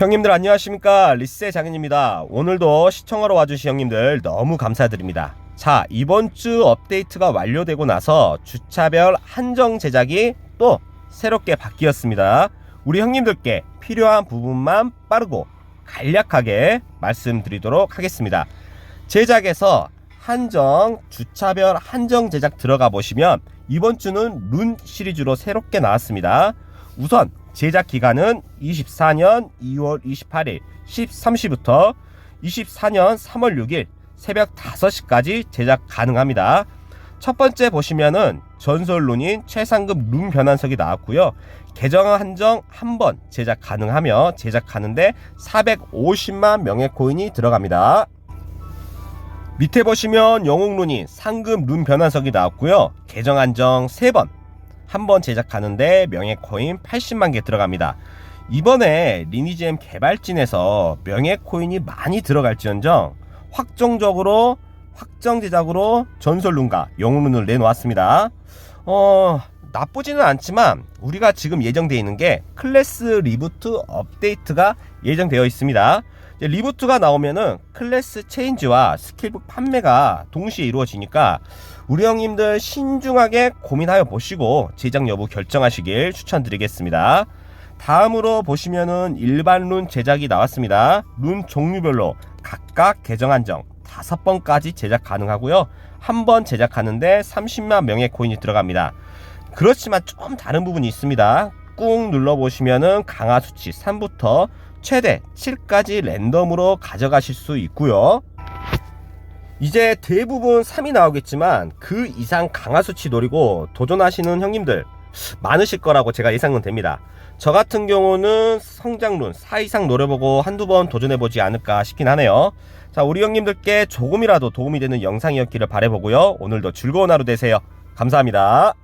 형님들 안녕하십니까? 리세 장인입니다. 오늘도 시청하러 와주신 형님들 너무 감사드립니다. 자 이번 주 업데이트가 완료되고 나서 주차별 한정 제작이 또 새롭게 바뀌었습니다. 우리 형님들께 필요한 부분만 빠르고 간략하게 말씀드리도록 하겠습니다. 제작에서 한정 주차별 한정 제작 들어가 보시면 이번 주는 룬 시리즈로 새롭게 나왔습니다. 우선 제작 기간은 24년 2월 28일 13시부터 24년 3월 6일 새벽 5시까지 제작 가능합니다. 첫 번째 보시면은 전설 룬인 최상급 룬 변환석이 나왔고요. 계정 한정 한 번 제작 가능하며 제작하는데 450만 명의 코인이 들어갑니다. 밑에 보시면 영웅 룬인 상급 룬 변환석이 나왔고요. 계정 한정 3번 한 번 제작하는데 명예 코인 80만 개 들어갑니다. 이번에 리니지엠 개발진에서 명예 코인이 많이 들어갈지언정 확정적으로 확정 제작으로 전설 룬과 영웅 룬을 내놓았습니다. 어 나쁘지는 않지만 우리가 지금 예정되어 있는 게 클래스 리부트 업데이트가 예정되어 있습니다. 리부트가 나오면은 클래스 체인지와 스킬북 판매가 동시에 이루어지니까 우리 형님들 신중하게 고민하여 보시고 제작 여부 결정하시길 추천드리겠습니다. 다음으로 보시면은 일반 룬 제작이 나왔습니다. 룬 종류별로 각각 계정 한정 다섯 번까지 제작 가능하고요. 한 번 제작하는데 30만 명의 코인이 들어갑니다. 그렇지만 좀 다른 부분이 있습니다. 꾹 눌러 보시면은 강화 수치 3부터 최대 7까지 랜덤으로 가져가실 수 있고요. 이제 대부분 3이 나오겠지만 그 이상 강화 수치 노리고 도전하시는 형님들 많으실 거라고 제가 예상은 됩니다. 저 같은 경우는 성장룬 4 이상 노려보고 한두 번 도전해보지 않을까 싶긴 하네요. 자, 우리 형님들께 조금이라도 도움이 되는 영상이었기를 바라보고요. 오늘도 즐거운 하루 되세요. 감사합니다.